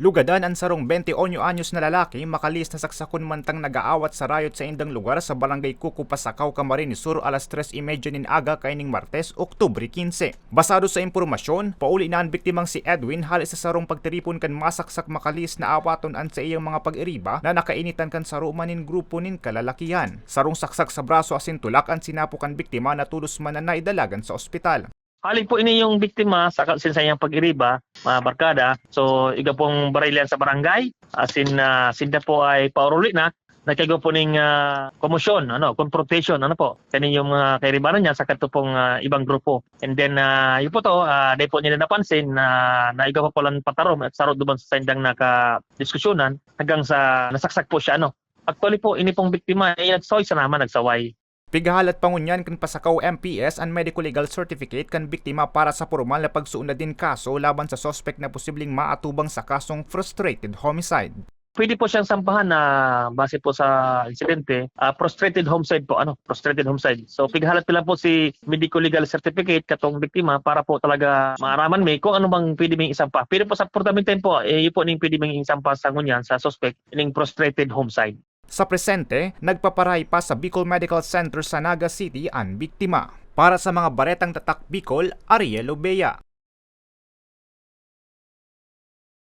Lugadan ang sarong 28 anyos na lalaki makalis na saksakon mantang nag-aawat sa rayot sa indang lugar sa barangay Kuku Pasakaw, Camarines Sur alas 3.30 nin aga kaining Martes, Oktubre 15. Basado sa impormasyon, pauli na ang biktimang si Edwin halis sa sarong pagtiripon kan masaksak makalis na awaton an sa iyang mga pag-iriba na nakainitan kan saruman nin grupo nin kalalakihan. Sarong saksak sa braso asin tulak ang sinapukan biktima na tulos man na naidalagan sa ospital. Hali po ini yung biktima sa sinsayang pag-iriba, mga barkada. So, iga pong barilyan sa barangay. Asin na sinda po ay pauruli na. Nagkagawa po ng uh, komosyon, ano, confrontation, ano po. Kani yung mga kairibanan niya sa pong ah, ibang grupo. And then, uh, yun po to, uh, dahil po nila napansin na naiga pa po lang patarom at sarot doon sa sindang naka-diskusyonan hanggang sa nasaksak po siya, ano. Actually po, ini pong biktima ay nagsoy sa naman, nagsaway. Pigahalat pangunyan kan Pasakaw MPS ang medical legal certificate kan biktima para sa formal na pagsuunad din kaso laban sa suspect na posibleng maatubang sa kasong frustrated homicide. Pwede po siyang sampahan na base po sa insidente, ah, prostrated homicide po, ano, prostrated homicide. So pighalat lang po si medical legal certificate katong biktima para po talaga maaraman may kung ano bang pwede ming isampa. Pero po sa portamentin po, eh, yun po ning pwede ming isampa sa ngunyan sa suspect ining prostrated homicide. Sa presente, nagpaparay pa sa Bicol Medical Center sa Naga City ang biktima. Para sa mga baretang tatak Bicol, Ariel Obeya.